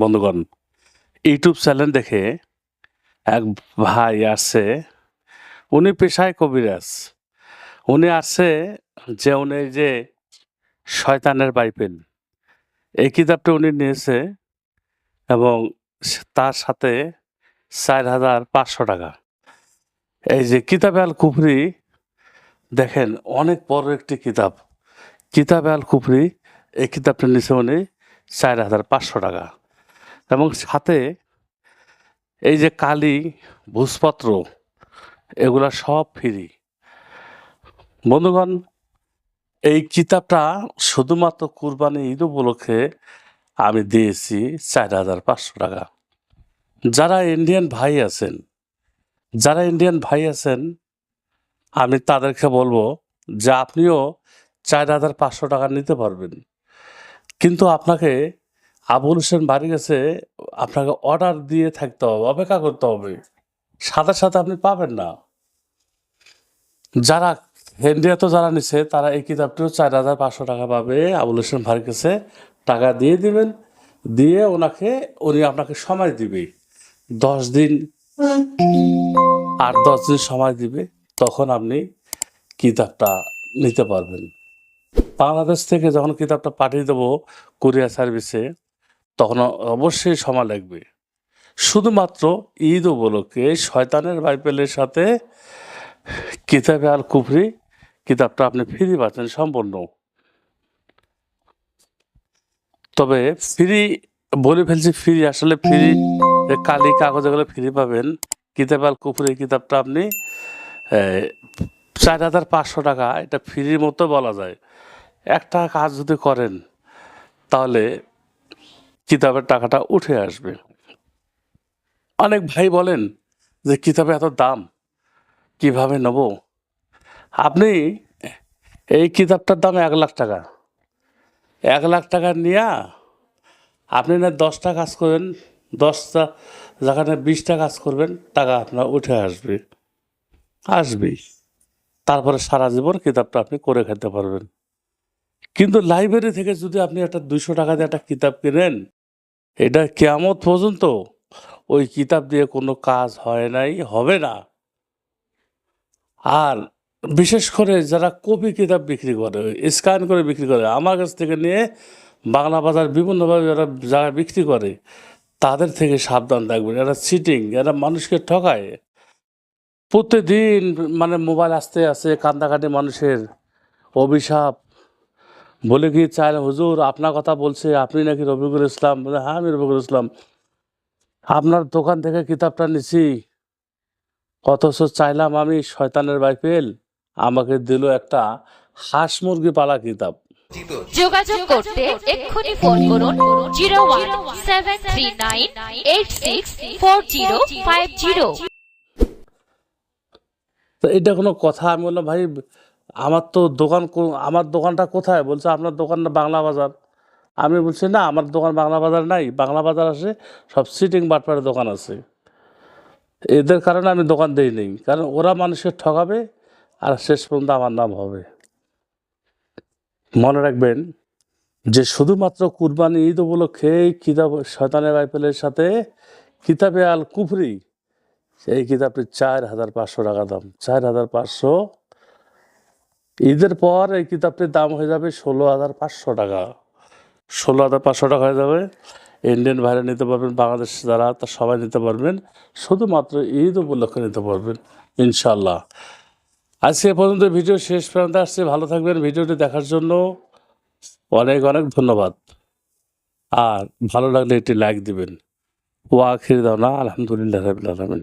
বন্ধুগণ, YouTube channel দেখে এক ভাই আসছে। উনি পেশায় কবিরাজ। উনি আসছে যে উনি যে শয়তানের বাইবেল এই কিতাবটা উনি নিয়েছে এবং তার সাথে চার হাজার পাঁচশো টাকা। এই যে কিতাবে আল কুফরি, দেখেন অনেক বড় একটি কিতাব। কিতাবে আল কুফরি, এই কিতাবটা নিয়েছে উনি চার হাজার পাঁচশো টাকা। এবং সাথে এই যে কালি ভূষপত্র এগুলা সব ফ্রি। বন্ধুগণ, এই কিতাবটা শুধুমাত্র কুরবানি ঈদ উপলক্ষে আমি দিয়েছি চার হাজার পাঁচশো টাকা। যারা ইন্ডিয়ান ভাই আছেন, যারা ইন্ডিয়ান ভাই আছেন, আমি তাদেরকে বলব যে আপনিও চার হাজার পাঁচশো টাকা নিতে পারবেন। কিন্তু আপনাকে আবুল হোসেন বাড়ি গেছে, আপনাকে অর্ডার দিয়ে থাকতে হবে, অপেক্ষা করতে হবে। সাথে সাথে আপনি পাবেন না। যারা হেন্ডিয়া তো যারা নিছে, তারা এই কিতাবটিও চার হাজার পাঁচশো টাকা পাবে। আবুল হোসেন কাছে টাকা দিয়ে দিবেন। দিয়ে ওনাকে, উনি আপনাকে সময় দিবে। দশ দিন আট দশ দিন সময় দিবে, তখন আপনি কিতাবটা নিতে পারবেন। বাংলাদেশ থেকে যখন কিতাবটা পাঠিয়ে দেবো কুরিয়ার সার্ভিসে তখন অবশ্যই সময় লাগবে। শুধুমাত্র ঈদ উপলক্ষে শয়তানের বাইবেলের সাথে কিতাবে আল কুফরি, কিতাবটা আপনি ফ্রি পাচ্ছেন, সম্পূর্ণ। তবে ফ্রি বলে ফেলছি ফ্রি, আসলে ফ্রি কালি কাগজগুলো ফ্রি পাবেন, কিতাব আল কুফরি কিতাবটা আপনি চার হাজার পাঁচশো টাকা, এটা ফ্রির মতো বলা যায়। একটা কাজ যদি করেন, তাহলে কিতাবের টাকাটা উঠে আসবে। অনেক ভাই বলেন যে, কিতাবে এত দাম, কীভাবে নেব? আপনি এই কিতাবটার দাম এক লাখ টাকা। এক লাখ টাকা নিয়ে আপনি না দশটা কাজ করবেন দশটা যেখানে বিশটা কাজ করবেন, টাকা আপনার উঠে আসবে। আসবেই। তারপরে সারা জীবন কিতাবটা আপনি করে খেতে পারবেন। কিন্তু লাইব্রেরি থেকে যদি আপনি একটা দুইশো টাকা দিয়ে একটা কিতাব কিনেন এটা কেমত পর্যন্ত ওই কিতাব দিয়ে কোনো কাজ হয় নাই, হবে না। আর বিশেষ করে যারা কপি কিতাব বিক্রি করে, স্ক্যান করে বিক্রি করে, আমার কাছ থেকে নিয়ে বাংলা বাজার বিভিন্নভাবে যারা যারা বিক্রি করে, তাদের থেকে সাবধান থাকবেন। এরা চিটিং এরা মানুষকে ঠকায়। প্রতিদিন মানে মোবাইল আসতে আসে কান্দাকাটি মানুষের অভিশাপ বলে কি চাই হুজুর আপনার কথা বলছে আপনি নাকি রবিকুল ইসলাম? বলে হ্যাঁ আমি রবিকুল ইসলাম। আপনার দোকান থেকে কিতাবটা নিছি। অথচ চাইলাম আমি শয়তানের বাইপেল আমাকে দিল একটা হাঁস মুরগি পালা কিতাব। যোগাযোগ করতে এক্ষুনি ফোন করুন zero one seven three nine eight six four zero five zero. তো এটা কোনো কথা? আমি বললাম ভাই আমার তো দোকান আমার দোকানটা কোথায়? বলছে, আপনার দোকানটা বাংলা বাজার? আমি বলছি, না, আমার দোকান বাংলা বাজার নাই। বাংলা বাজার আছে সব সিটিং বাটপাড়ের দোকান আছে। এদের কারণে আমি দোকান দিই নেই। কারণ ওরা মানুষের ঠকাবে আর শেষ পর্যন্ত আমার নাম হবে। মনে রাখবেন যে শুধুমাত্র কুরবানি ঈদ উপলক্ষে এই কিতাব, শয়তানের বাইপেলের সাথে কিতাবে আল কুফরি এই কিতাবটি চার হাজার পাঁচশো টাকা দাম। চার হাজার পাঁচশো ঈদের পর এই কিতাবটির দাম হয়ে যাবে ষোলো হাজার পাঁচশো টাকা। ষোলো হাজার পাঁচশো টাকা হয়ে যাবে। ইন্ডিয়ান ভাইরা নিতে পারবেন, বাংলাদেশ যারা, তা সবাই নিতে পারবেন। শুধুমাত্র ঈদ উপলক্ষে নিতে পারবেন ইনশাল্লাহ আজকে এ পর্যন্ত ভিডিও শেষ পর্যন্ত আসছে। ভালো থাকবেন। ভিডিওটি দেখার জন্য অনেক অনেক ধন্যবাদ। আর ভালো লাগলে একটি লাইক দিবেন। ওয়াখির দাওনা আলহামদুলিল্লাহ রবিল